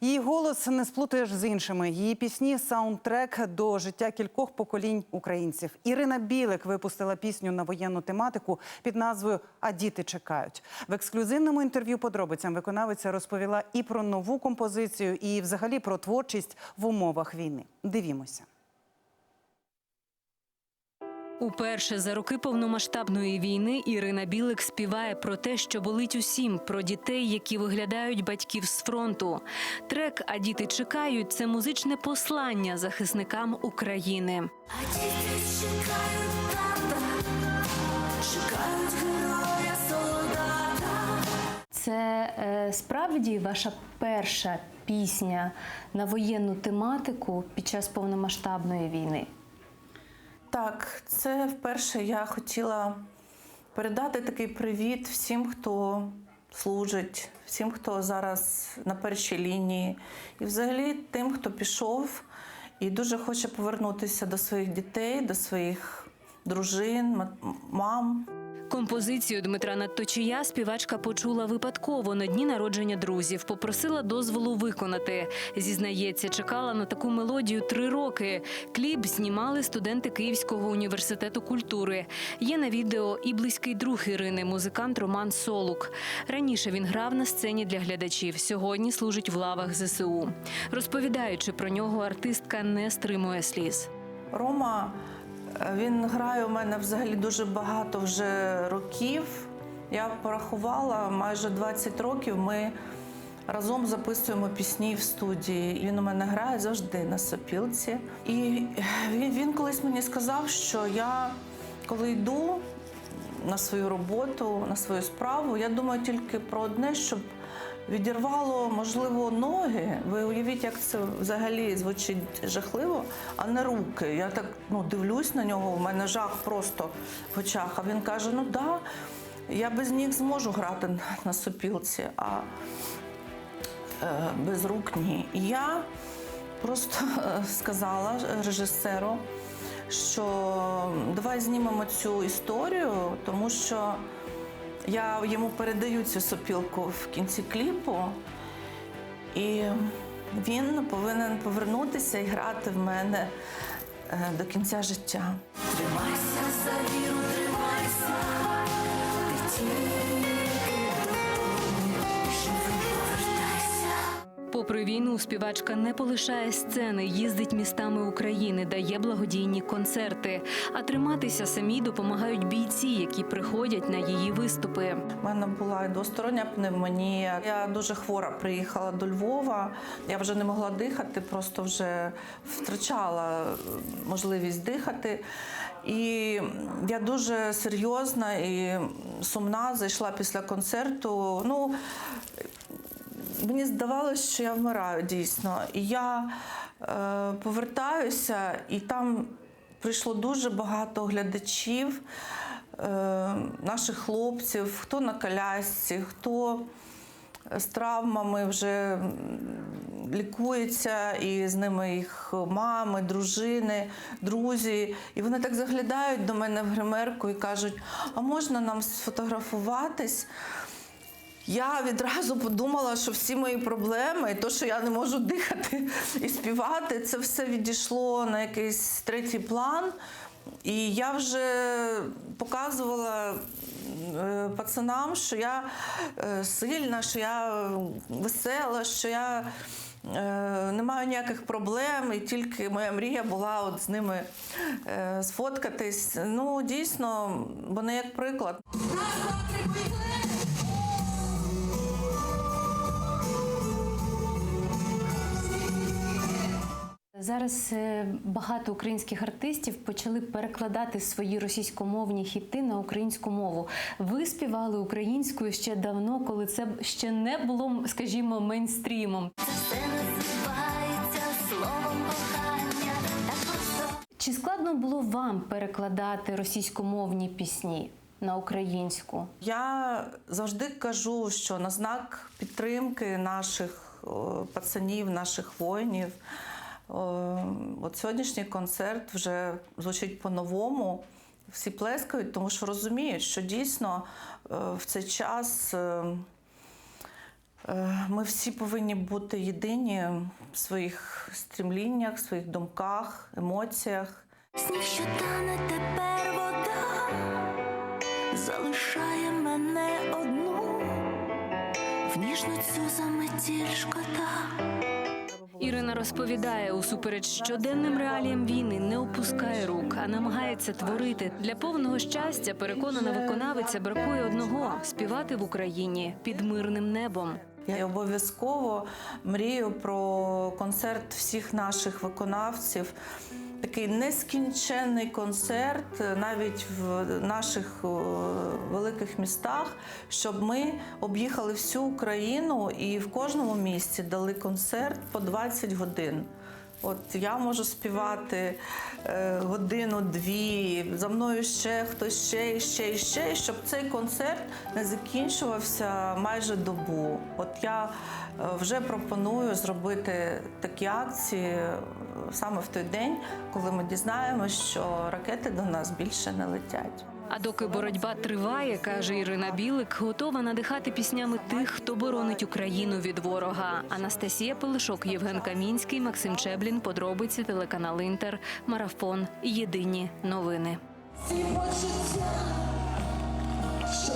Її голос не сплутаєш з іншими. Її пісні саундтрек до життя кількох поколінь українців. Ірина Білик випустила пісню на воєнну тематику під назвою А діти чекають. В ексклюзивному інтерв'ю подробицям виконавиця розповіла і про нову композицію, і взагалі про творчість в умовах війни. Дивімося. Уперше за роки повномасштабної війни Ірина Білик співає про те, що болить усім, про дітей, які виглядають батьків з фронту. Трек А діти чекають це музичне послання захисникам України. А діти чекають тата, чекають героя солдата. Це е, справді ваша перша пісня на воєнну тематику під час повномасштабної війни. Так, це вперше я хотіла передати такий привіт всім, хто служить, всім, хто зараз на першій лінії, і взагалі тим, хто пішов і дуже хоче повернутися до своїх дітей, до своїх дружин, ма- мам. Композицію Дмитра Надточія співачка почула випадково на дні народження друзів. Попросила дозволу виконати. Зізнається, чекала на таку мелодію три роки. Кліп знімали студенти Київського університету культури. Є на відео і близький друг Ірини, музикант Роман Солук. Раніше він грав на сцені для глядачів. Сьогодні служить в лавах ЗСУ. Розповідаючи про нього, артистка не стримує сліз. Рома він грає у мене взагалі дуже багато вже років. Я порахувала майже 20 років. Ми разом записуємо пісні в студії. Він у мене грає завжди на сопілці. І він, колись мені сказав, що я коли йду на свою роботу, на свою справу, я думаю тільки про одне, щоб відірвало, можливо, ноги. Ви уявіть, як це взагалі звучить жахливо, а не руки. Я так ну, дивлюсь на нього, у мене жах просто в очах. А він каже: ну да, я без ніг зможу грати на- на сопілці, а е, без рук ні. І я просто е, сказала режисеру, що давай знімемо цю історію, тому що я йому передаю цю сопілку в кінці кліпу, і він повинен повернутися і грати в мене е, до кінця життя. Тримайся за віру, тримайся, Попри війну, співачка не полишає сцени, їздить містами України, дає благодійні концерти. А триматися самій допомагають бійці, які приходять на її виступи. У мене була двостороння пневмонія. Я дуже хвора приїхала до Львова. Я вже не могла дихати, просто вже втрачала е, можливість дихати. І я дуже серйозна і сумна зайшла після концерту. Ну, мені здавалося, що я вмираю дійсно. І я е, повертаюся, і там прийшло дуже багато глядачів, е, наших хлопців, хто на колясці, хто з травмами вже лікується, і з ними їх мами, дружини, друзі. І вони так заглядають до мене в гримерку і кажуть: а можна нам сфотографуватись? Я відразу подумала, що всі мої проблеми, то, що я не можу дихати і співати, це все відійшло на якийсь третій план. І я вже показувала е, пацанам, що я е, сильна, що я весела, що я е, не маю ніяких проблем, і тільки моя мрія була от з ними сфоткатись. Ну, дійсно, вони як приклад. Зараз е, багато українських артистів почали перекладати свої російськомовні хіти на українську мову. Ви співали українською ще давно, коли це ще не було, скажімо, мейнстрімом. Це називається словом кохання. Чи складно було вам перекладати російськомовні пісні на українську? Я завжди кажу, що на знак підтримки наших пацанів, наших воїнів, от сьогоднішній концерт вже звучить по-новому. Всі плескають, тому що розуміють, що дійсно е, в цей час е, Е, Ми всі повинні бути єдині в своїх стрімліннях, в своїх думках, емоціях. Сніг, що тане тепер вода, залишає мене одну, в ніжну цю заметіль шкода. Ірина розповідає, усупереч щоденним реаліям війни не опускає рук, а намагається творити. Для повного щастя, переконана виконавиця, бракує одного співати в Україні під мирним небом. Я обов'язково мрію про концерт всіх наших виконавців. Такий нескінченний концерт е, навіть в наших великих містах, щоб ми об'їхали всю Україну і в кожному місті дали концерт по 20 годин. От я можу співати е, годину-дві, за мною ще хтось ще, і ще, і ще, щоб цей концерт не закінчувався майже добу. От я е, вже пропоную зробити такі акції е, саме в той день, коли ми дізнаємося, що ракети до нас більше не летять. А доки боротьба триває, каже Ірина Білик, готова надихати піснями тих, хто боронить Україну від ворога. Анастасія Пилишок, Євген Камінський, Максим Чеблін. Подробиці телеканал Інтер. Марафон. Єдині новини. Всі почуття, що